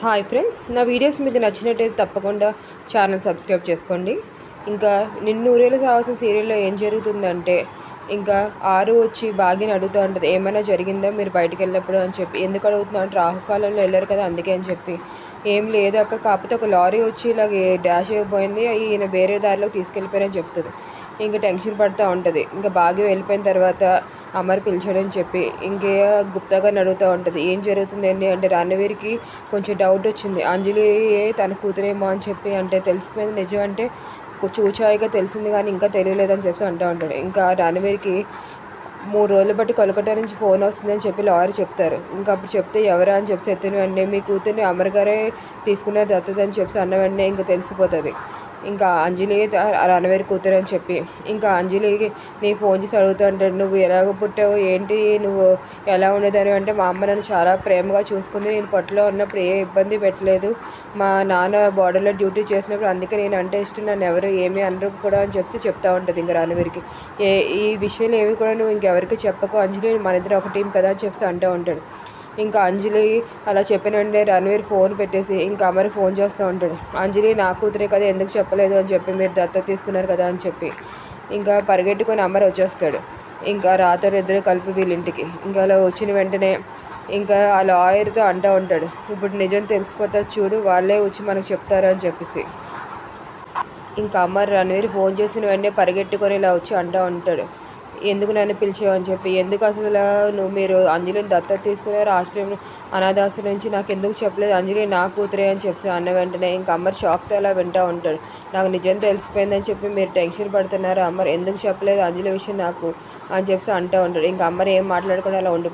Hi friends నా videos మీకు నచ్చినట్టయితే తప్పకుండా ఛానల్ సబ్స్క్రైబ్ చేసుకోండి. ఇంకా నిన్నూరేళ్ళు సాగుతున్న సావాల్సిన సీరియల్లో ఏం జరుగుతుందంటే ఇంకా ఆరు వచ్చి బాగా అడుగుతూ ఉంటుంది ఏమైనా జరిగిందా? మీరు బయటకు వెళ్ళినప్పుడు అని చెప్పి. ఎందుకు అడుగుతున్నా అంటే రాహుకాలంలో వెళ్ళారు కదా అందుకే అని చెప్పి. ఏం లేదు అక్క కాకపోతే ఒక లారీ వచ్చి ఇలాగ డాష్ అయిపోయింది ఈయన వేరే దారిలోకి తీసుకెళ్ళిపోయారని చెప్తుంది. ఇంకా టెన్షన్ పడుతూ ఉంటుంది. ఇంకా బాగా వెళ్ళిపోయిన తర్వాత అమర్ పిలిచాడని చెప్పి ఇంకే గుప్తాగా అడుగుతూ ఉంటుంది. ఏం జరుగుతుందండి అంటే రణవీర్కి కొంచెం డౌట్ వచ్చింది. అంజలి తన కూతురేమో అని చెప్పి అంటే తెలిసిపోయింది నిజం అంటే చూచాయిగా తెలిసింది కానీ ఇంకా తెలియలేదని చెప్పి అంటూ ఉంటాడు. ఇంకా రణవీర్కి మూడు రోజులు బట్టి కొలకటా నుంచి ఫోన్ వస్తుందని చెప్పి లాయర్ చెప్తారు. ఇంకా అప్పుడు చెప్తే ఎవరా అని చెప్పి ఎత్తిన వెంటనే మీ కూతుర్ని అమర్ గారే తీసుకునే దత్తత చెప్పి అన్న వెంటనే ఇంకా తెలిసిపోతుంది. ఇంకా అంజలి రణవేరి కూతురు అని చెప్పి ఇంకా అంజలికి నీ ఫోన్ చేసి అడుగుతుంటాడు నువ్వు ఎలాగ పుట్టావు? ఏంటి? నువ్వు ఎలా ఉండేదని అంటే మా అమ్మ నన్ను చాలా ప్రేమగా చూసుకుంది. నేను పట్టులో ఉన్నప్పుడు ఏ ఇబ్బంది పెట్టలేదు. మా నాన్న బార్డర్లో డ్యూటీ చేసినప్పుడు అందుకే నేను అంటే ఇష్టం. నన్ను ఎవరు ఏమీ అనరు కూడా అని చెప్పి చెప్తా ఉంటుంది ఇంకా రణవీర్కి. ఏ ఈ విషయాలు ఏమి కూడా నువ్వు ఇంకెవరికి చెప్పకు. అంజలి మన ఇద్దరు ఒక టీం కదా అని చెప్పి అంటూ ఉంటాడు. ఇంకా అంజలి అలా చెప్పిన వెంటనే రణవీర్ ఫోన్ పెట్టేసి ఇంకా అమర్ ఫోన్ చేస్తూ ఉంటాడు. అంజలి నా కూతురే కదా ఎందుకు చెప్పలేదు? అని చెప్పి మీరు దత్త తీసుకున్నారు కదా అని చెప్పి. ఇంకా పరిగెట్టుకొని అమర్ వచ్చేస్తాడు. ఇంకా రాత్రి ఇద్దరు కలిపి వీళ్ళింటికి. ఇంకా అలా వచ్చిన వెంటనే ఇంకా ఆ లాయర్తో అంటూ ఉంటాడు ఇప్పుడు నిజం తెలిసిపోతా చూడు వాళ్ళే వచ్చి మనకు చెప్తారు? అని చెప్పేసి. ఇంకా అమర్ రణవీర్ ఫోన్ చేసిన వెంటనే పరిగెట్టుకొని ఇలా వచ్చి అంటూ ఉంటాడు. ఎందుకు నన్ను పిలిచావు అని చెప్పి ఎందుకు అసలు నువ్వు మీరు అంజలిని దత్తత తీసుకున్నారు ఆశ్రయం అనాథాశ్రయం నుంచి నాకు ఎందుకు చెప్పలేదు అంజలి నా కూతురే అని చెప్పి అన్న వెంటనే ఇంకా అమ్మర్ షాక్తో అలా వింటూ ఉంటాడు. నాకు నిజం తెలిసిపోయిందని చెప్పి మీరు టెన్షన్ పడుతున్నారు అమ్మర్ ఎందుకు చెప్పలేదు అంజలి విషయం నాకు అని చెప్పి అంటూ ఉంటాడు. ఇంకా అమ్మర్ ఏం మాట్లాడకుండా అలా ఉండిపో